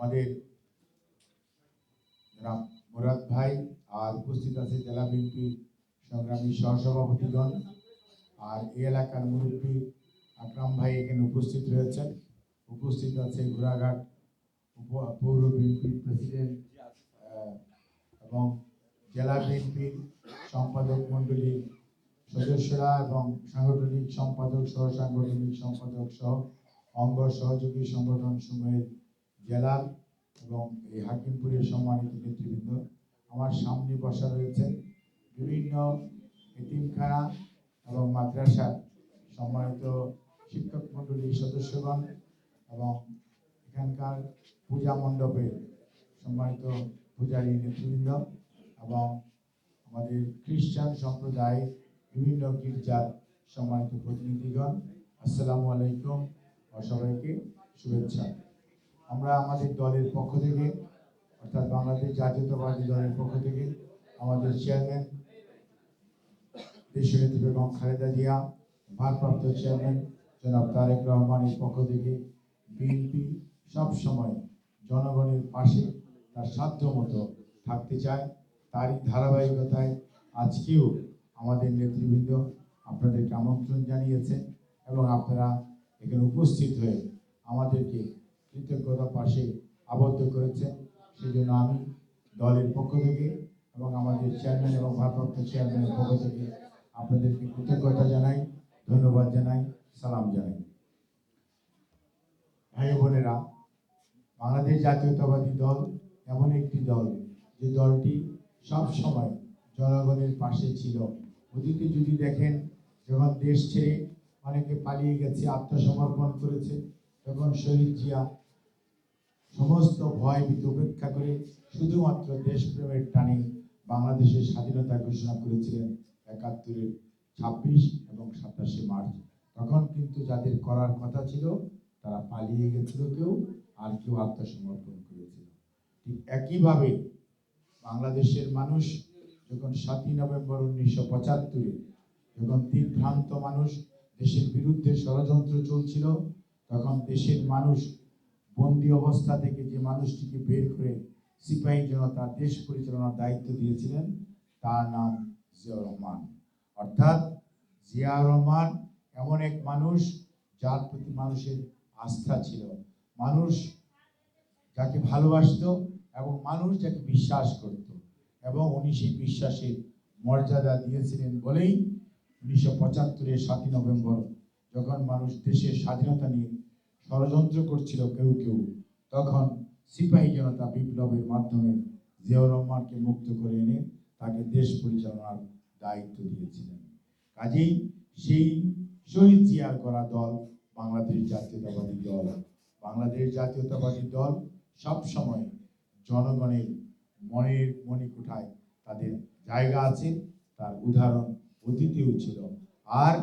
আমাদের জনাব মুরাদ ভাই আর উপস্থিত আছে জেলা বিএনপির সংগ্রামী সহসভাপতিগণ আর এই এলাকার মুরব্বী আকরাম ভাই এখানে উপস্থিত রয়েছেন। উপস্থিত আছে ঘোড়াঘাট পৌর বিএনপির প্রেসিডেন্ট এবং জেলা বিএনপির সম্পাদক মণ্ডলীর সদস্যরা এবং সাংগঠনিক সম্পাদক সহ সাংগঠনিক সম্পাদক সহ অঙ্গ সহযোগী সংগঠন সমূহের জেলার এবং এই হাকিমপুরের সম্মানিত নেতৃবৃন্দ, আমার সামনে বসা রয়েছেন বিভিন্ন এতিমখানা এবং মাদ্রাসার সম্মানিত শিক্ষক মণ্ডলীর সদস্যগণ এবং এখানকার পূজা মণ্ডপের সম্মানিত পূজারী নেতৃবৃন্দ এবং আমাদের খ্রিস্টান সম্প্রদায় বিভিন্ন গির্জার সম্মানিত প্রতিনিধিগণ, আসসালামু আলাইকুম সবাইকে শুভেচ্ছা। আমরা আমাদের দলের পক্ষ থেকে, অর্থাৎ বাংলাদেশ জাতীয়তাবাদী দলের পক্ষ থেকে, আমাদের চেয়ারম্যান দেশনেত্রী বেগম খালেদা জিয়া, ভারপ্রাপ্ত চেয়ারম্যান জনাব তারেক রহমানের পক্ষ থেকে বিএনপি সবসময় জনগণের পাশে তার সাধ্য মতো থাকতে চায়। তারই ধারাবাহিকতায় আজকেও আমাদের নেতৃবৃন্দ আপনাদেরকে আমন্ত্রণ জানিয়েছেন এবং আপনারা এখানে উপস্থিত হয়ে আমাদেরকে কৃতজ্ঞতা পাশে আবদ্ধ করেছেন সেই জন্য আমি দলের পক্ষ থেকে এবং আমাদের চেয়ারম্যান এবং ভারপ্রাপ্ত চেয়ারম্যানের পক্ষ থেকে আপনাদেরকে কৃতজ্ঞতা জানাই, ধন্যবাদ জানাই, সালাম জানাই। ভাই বোনেরা, বাংলাদেশ জাতীয়তাবাদী দল এমন একটি দল যে দলটি সব সময় জনগণের পাশে ছিল। অতীতে যদি দেখেন, যখন দেশ ছেড়ে অনেকে পালিয়ে গেছে, আত্মসমর্পণ করেছে, তখন শহীদ জিয়া সমস্ত ভয় ভীত উপেক্ষা করে শুধুমাত্র দেশপ্রেমের টানে বাংলাদেশের স্বাধীনতা ঘোষণা করেছিলেন একাত্তরের ছাব্বিশ এবং সাতাশে মার্চ। তখন কিন্তু যাদের করার কথা ছিল, তারা পালিয়ে গেছিল কেউ আর কেউ আত্মসমর্পণ করেছিল। ঠিক একইভাবে বাংলাদেশের মানুষ যখন সাতই নভেম্বর উনিশশো পঁচাত্তরে যখন দিগ্ভ্রান্ত মানুষ দেশের বিরুদ্ধে ষড়যন্ত্র চলছিল, তখন দেশের মানুষ বন্দি অবস্থা থেকে যে মানুষটিকে বের করে সিপাহী জনতা দেশ পরিচালনার দায়িত্ব দিয়েছিলেন, তার নাম জিয়াউর রহমান। অর্থাৎ জিয়া রহমান এমন এক মানুষ যার প্রতি মানুষের আস্থা ছিল। মানুষ যাকে ভালোবাসত এবং মানুষ যাকে বিশ্বাস করত এবং উনি সেই বিশ্বাসের মর্যাদা দিয়েছিলেন বলেই উনিশশো পঁচাত্তরের সাতই নভেম্বর যখন মানুষ দেশের স্বাধীনতা নিয়ে ষড়যন্ত্র করছিল কেউ কেউ, তখন সিপাহী জনতা বিপ্লবের মাধ্যমে জিয়াউর রহমানকে মুক্ত করে এনে তাকে দেশ পরিচালনার দায়িত্ব দিয়েছিলেন। কাজেই সেই শহীদ জিয়ার করা দল বাংলাদেশ জাতীয়তাবাদী দল। বাংলাদেশ জাতীয়তাবাদী দল সব সময় জনগণের মনের মণিকুঠায় তাদের জায়গা আছে, তার উদাহরণ অতীতেও ছিল। আর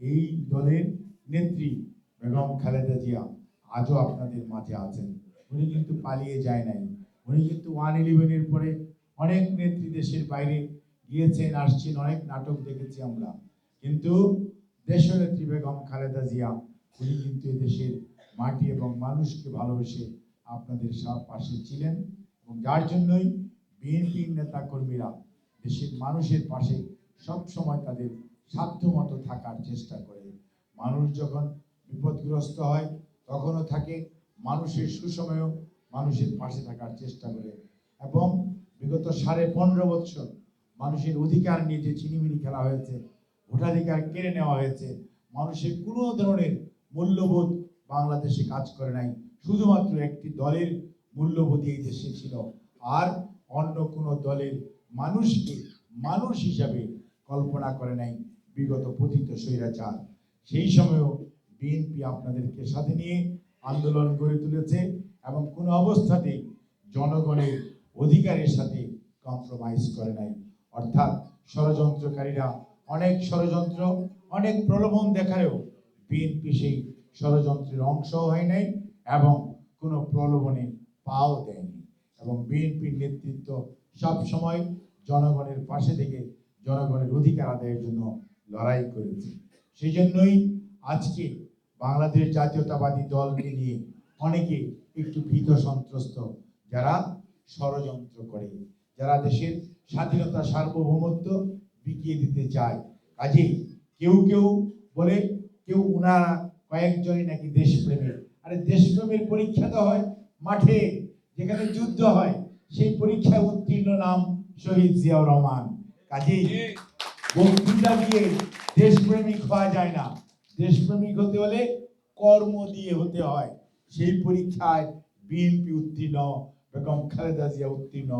এই দলের নেত্রী বেগম খালেদা জিয়া আজও আপনাদের মাঝে আছেন। উনি কিন্তু পালিয়ে যায় নাই। উনি কিন্তু ওয়ান ইলেভেনের পরে অনেক নেত্রী দেশের বাইরে গিয়েছেন, আসছেন, অনেক নাটক দেখেছি আমরা। কিন্তু দেশনেত্রী বেগম খালেদা জিয়া, উনি কিন্তু দেশের মাটি এবং মানুষকে ভালোবেসে আপনাদের পাশে ছিলেন এবং যার জন্যই বিএনপির নেতা কর্মীরা দেশের মানুষের পাশে সব সময় তাদের সাধ্য মতো থাকার চেষ্টা করে। মানুষ যখন বিপদগ্রস্ত হয়, তখনও থাকে মানুষের সুসময়েও মানুষের পাশে থাকার চেষ্টা করে। এবং বিগত সাড়ে পনেরো বছর মানুষের অধিকার নিয়ে যে চিনিমিনি খেলা হয়েছে, ভোটাধিকার কেড়ে নেওয়া হয়েছে, মানুষের কোনো ধরনের মূল্যবোধ বাংলাদেশে কাজ করে নাই। শুধুমাত্র একটি দলের মূল্যবোধই এই দেশে ছিল। আর অন্য কোনো দলের মানুষকে মানুষ হিসাবে কল্পনা করে নাই বিগত পতিত স্বৈরাচার। সেই সময়ও বিএনপি আপনাদেরকে সাথে নিয়ে আন্দোলন গড়ে তুলেছে এবং কোনো অবস্থাতেই জনগণের অধিকারের সাথে কম্প্রোমাইজ করে নাই। অর্থাৎ ষড়যন্ত্রকারীরা অনেক ষড়যন্ত্র, অনেক প্রলোভন দেখালেও বিএনপি সেই ষড়যন্ত্রের অংশ হয় নাই এবং কোনো প্রলোভনে পাও দেয়নি। এবং বিএনপির নেতৃত্ব সব সময় জনগণের পাশে থেকে জনগণের অধিকার আদায়ের জন্য লড়াই করেছে। সেই জন্যই আজকে বাংলাদেশ জাতীয়তাবাদী দলকে নিয়ে অনেকে একটু ভীত সন্ত্রস্ত যারা ষড়যন্ত্র করে যারা দেশের স্বাধীনতা সার্বভৌমত্ব বিকিয়ে দিতে চায়। কাজেই কেউ কেউ বলে কেউ উনারা কয়েকজনই নাকি দেশপ্রেমের আরে দেশপ্রেমের পরীক্ষা তো হয় মাঠে যেখানে যুদ্ধ হয় সেই পরীক্ষায় উত্তীর্ণ নাম শহীদ জিয়াউর রহমান। কাজেই বক্তৃতা দিয়ে দেশপ্রেমিক হওয়া যায় না। দেশপ্রেমিক হতে হলে কর্ম দিয়ে হতে হয়। সেই পরীক্ষায় বিএনপি উত্তীর্ণ, বেগম খালেদা জিয়া উত্তীর্ণ,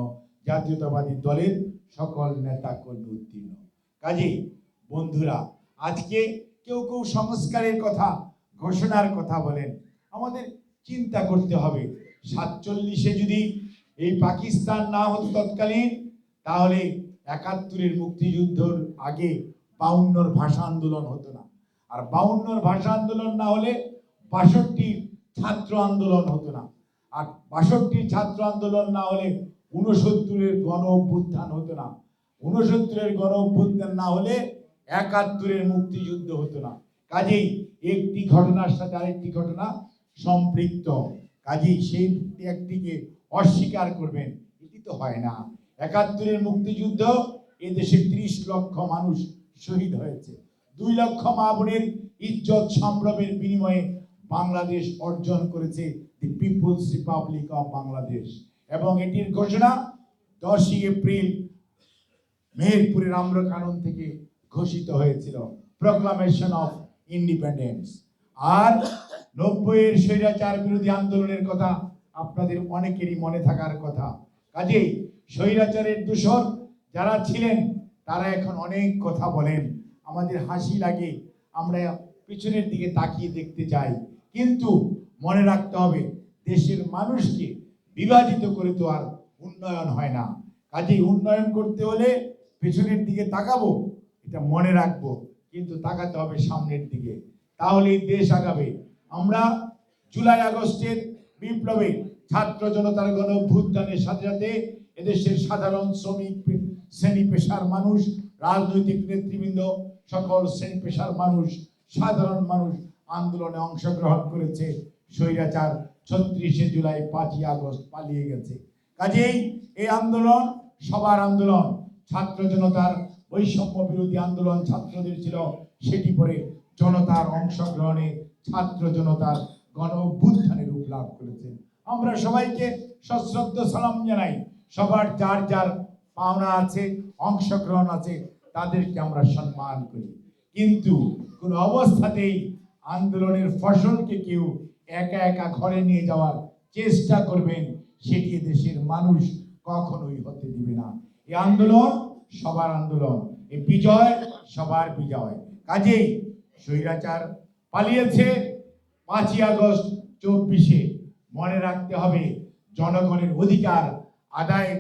জাতীয়তাবাদী দলের সকল নেতা কর্মী উত্তীর্ণ। কাজেই বন্ধুরা, আজকে কেউ কেউ সংস্কারের কথা, ঘোষণার কথা বলেন। আমাদের চিন্তা করতে হবে। সাতচল্লিশে যদি এই পাকিস্তান না হতো তৎকালীন, তাহলে একাত্তরের মুক্তিযুদ্ধর আগে বাউন্নর ভাষা আন্দোলন হতো না। আর বাউন্নর ভাষা আন্দোলন না হলে বাষট্টি ছাত্র আন্দোলন হতো না। আর বাষট্টির ছাত্র আন্দোলন না হলে উনসত্তরের গণ অভ্যুত্থান হতো না। উনসত্তরের গণ অভ্যুত্থান না হলে একাত্তরের মুক্তিযুদ্ধ হতো না। কাজেই একটি ঘটনার সাথে আরেকটি ঘটনা সম্পৃক্ত। কাজেই সেই একটিকে অস্বীকার করবেন, এটি তো হয় না। একাত্তরের মুক্তিযুদ্ধ এদেশে ত্রিশ লক্ষ মানুষ শহীদ হয়েছে। দুই লক্ষ মা বোনের ইজ্জত সম্ভ্রমের বিনিময়ে বাংলাদেশ অর্জন করেছে the people's republic of Bangladesh. এবং এটির ঘোষণা দশই এপ্রিল মেহেরপুরের আম্রকানন থেকে ঘোষিত হয়েছিল প্রোক্লামেশন অফ ইন্ডিপেন্ডেন্স আর নব্বইয়ের স্বৈরাচার বিরোধী আন্দোলনের কথা আপনাদের অনেকেরই মনে থাকার কথা। কাজেই স্বৈরাচারের দূষণ, যারা ছিলেন, তারা এখন অনেক কথা বলেন। আমাদের হাসি লাগে, আমরা পিছনের দিকে তাকিয়ে দেখতে চাই। কিন্তু মনে রাখতে হবে, দেশের মানুষকে বিভাজিত করে তো আর উন্নয়ন হয় না। কাজেই উন্নয়ন করতে হলে পেছনের দিকে তাকাবো, এটা মনে রাখব, কিন্তু তাকাতে হবে সামনের দিকে। তাহলেই দেশ আগাবে। আমরা জুলাই আগস্টের বিপ্লবে ছাত্র জনতার গণ অভ্যুত্থানের সাথে সাথে এদেশের সাধারণ শ্রমিক, শ্রেণি পেশার মানুষ, রাজনৈতিক নেতৃবৃন্দ সকল শ্রেণি পেশার মানুষ, সাধারণ মানুষ আন্দোলনে অংশগ্রহণ করেছে। স্বৈরাচার ছত্রিশে জুলাই পাঁচই আগস্ট পালিয়ে গেছে। কাজেই এই আন্দোলন সবার আন্দোলন। ছাত্র জনতার বৈষম্য বিরোধী আন্দোলন ছাত্রদের ছিল সেটি পরে জনতার অংশগ্রহণে ছাত্র জনতার গণ অভ্যুত্থানের রূপ লাভ করেছে। আমরা সবাইকে সশ্রদ্ধ সালাম জানাই। সবার যার যার পাওনা আছে, অংশগ্রহণ আছে তাদেরকে আমরা সম্মান করি। কিন্তু কোন অবস্থাতেই আন্দোলনের ফসলকে কেউ একা একা ঘরে নিয়ে যাওয়ার চেষ্টা করবেন, সেটি দেশের মানুষ কখনোই হতে দিবে না। এই আন্দোলন সবার আন্দোলন, এই বিজয় সবার বিজয়। কাজেই স্বৈরাচার পালিয়েছে, পাঁচই আগস্ট চব্বিশে মনে রাখতে হবে, জনগণের অধিকার আদায়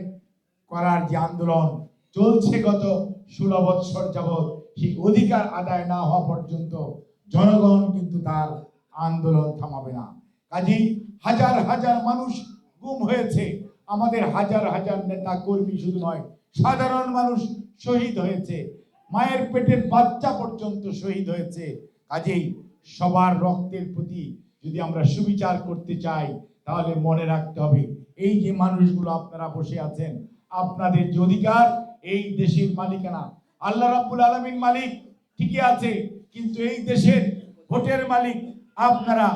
করার যে আন্দোলন চলছে গত ষোলো বৎসর যাবৎ। সেই অধিকার আদায় না হওয়া পর্যন্ত জনগণ কিন্তু তার আন্দোলন থামাবে না। কাজেই হাজার হাজার মানুষ গুম হয়েছে। আমাদের হাজার হাজার নেতা কর্মী শুধু নয়, সাধারণ মানুষ শহীদ হয়েছে। মায়ের পেটের বাচ্চা পর্যন্ত শহীদ হয়েছে। কাজেই সবার রক্তের প্রতি যদি আমরা সুবিচার করতে চাই, তাহলে মনে রাখতে হবে, এই যে মানুষগুলো আপনারা বসে আছেন, আপনাদের যে অধিকার এই দেশের মালিকানা। আল্লাহ রাব্বুল আলামিন মালিক ঠিকই আছে, কিন্তু এই দেশের ভোটের মালিক আপনারা,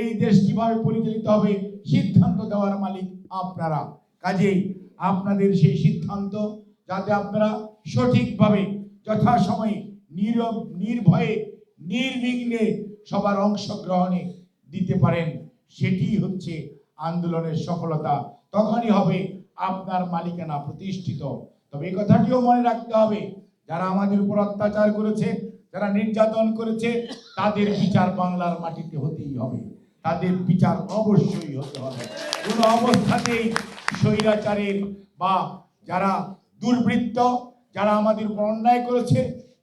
এই দেশ কীভাবে পরিচালিত হবে সিদ্ধান্ত দেওয়ার মালিক আপনারা। কাজেই আপনাদের সেই সিদ্ধান্ত যাতে আপনারা সঠিকভাবে যথাসময়ে নীরব, নির্ভয়ে, নির্বিঘ্নে সবার অংশগ্রহণে দিতে পারেন, সেটি হচ্ছে আন্দোলনের সফলতা। তখনই হবে আপনার মালিকানা প্রতিষ্ঠিত। তবে এই কথাটিও মনে রাখতে হবে, যারা আমাদের উপর অত্যাচার করেছে, যারা নির্যাতন করেছে, তাদের বিচার বাংলার মাটিতে হতেই হবে। তাদের বিচার অবশ্যই হতে হবে। কোনো অবস্থাতেই স্বৈরাচারের বা যারা দুর্বৃত্ত, যারা আমাদের উপর অন্যায় করেছে,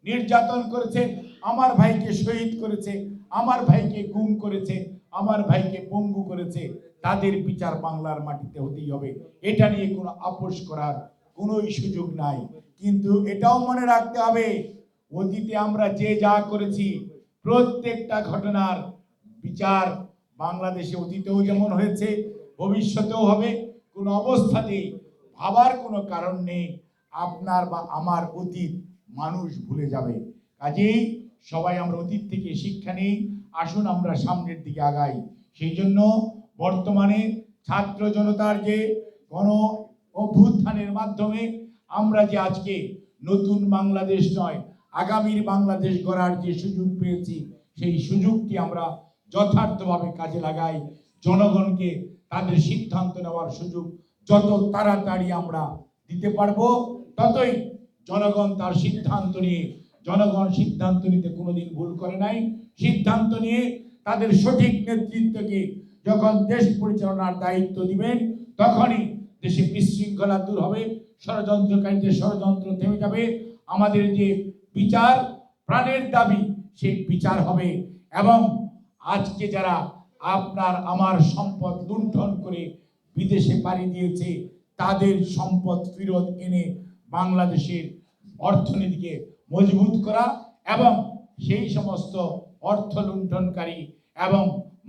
নির্যাতন করেছে, আমার ভাইকে শহীদ করেছে, আমার ভাইকে গুম করেছে, আমার ভাইকে পঙ্গু করেছে, তাদের বিচার বাংলার মাটিতে হতেই হবে। এটা নিয়ে কোনো আপোষ করার কোনোই সুযোগ নাই। কিন্তু এটাও মনে রাখতে হবে, অতীতে আমরা যে যা করেছি, প্রত্যেকটা ঘটনার বিচার বাংলাদেশে অতীতেও যেমন হয়েছে, ভবিষ্যতেও হবে। কোনো অবস্থাতেই ভাবার কোনো কারণ নেই, আপনার বা আমার অতীত মানুষ ভুলে যাবে। কাজেই সবাই আমরা অতীত থেকে শিক্ষা নিই, আসুন আমরা সামনের দিকে আগাই। সেই জন্য বর্তমানে ছাত্র জনতার যে গণ অভ্যুত্থানের মাধ্যমে আমরা যে আজকে নতুন বাংলাদেশ নয়, আগামীর বাংলাদেশ গড়ার যে সুযোগ পেয়েছি, সেই সুযোগটি আমরা যথার্থভাবে কাজে লাগাই। জনগণকে তাদের সিদ্ধান্ত নেওয়ার সুযোগ যত তাড়াতাড়ি আমরা দিতে পারব, ততই জনগণ তার সিদ্ধান্ত নিয়ে, জনগণ সিদ্ধান্ত নিতে কোনোদিন ভুল করে নাই। সিদ্ধান্ত নিয়ে তাদের সঠিক নেতৃত্বকে যখন দেশ পরিচালনার দায়িত্ব দিবেন, তখনই দেশে বিশৃঙ্খলা দূর হবে, ষড়যন্ত্রকারীদের ষড়যন্ত্র থেমে যাবে। আমাদের যে বিচার, প্রাণের দাবি, সেই বিচার হবে। এবং আজকে যারা আপনার আমার সম্পদ লুণ্ঠন করে বিদেশে পাড়ি দিয়েছে, তাদের সম্পদ ফেরত এনে বাংলাদেশের অর্থনীতিকে মজবুত করা এবং সেই সমস্ত অর্থ লুণ্ঠনকারী এবং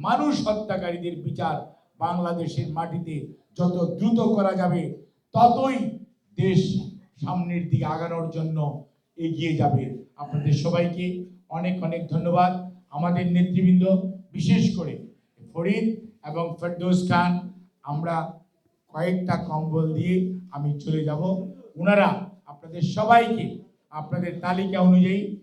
মানুষ হত্যাকারীদের বিচার বাংলাদেশের মাটিতে যত দ্রুত করা যাবে, ততই দেশ সামনের দিকে আগানোর জন্য এগিয়ে যাবে। আপনাদের সবাইকে অনেক অনেক ধন্যবাদ। আমাদের নেতৃবৃন্দ, বিশেষ করে ফরিদ এবং ফেরদৌস খান, আমরা কয়েকটা কম্বল দিয়ে আমি চলে যাব। ওনারা আপনাদের সবাইকে, আপনাদের তালিকা অনুযায়ী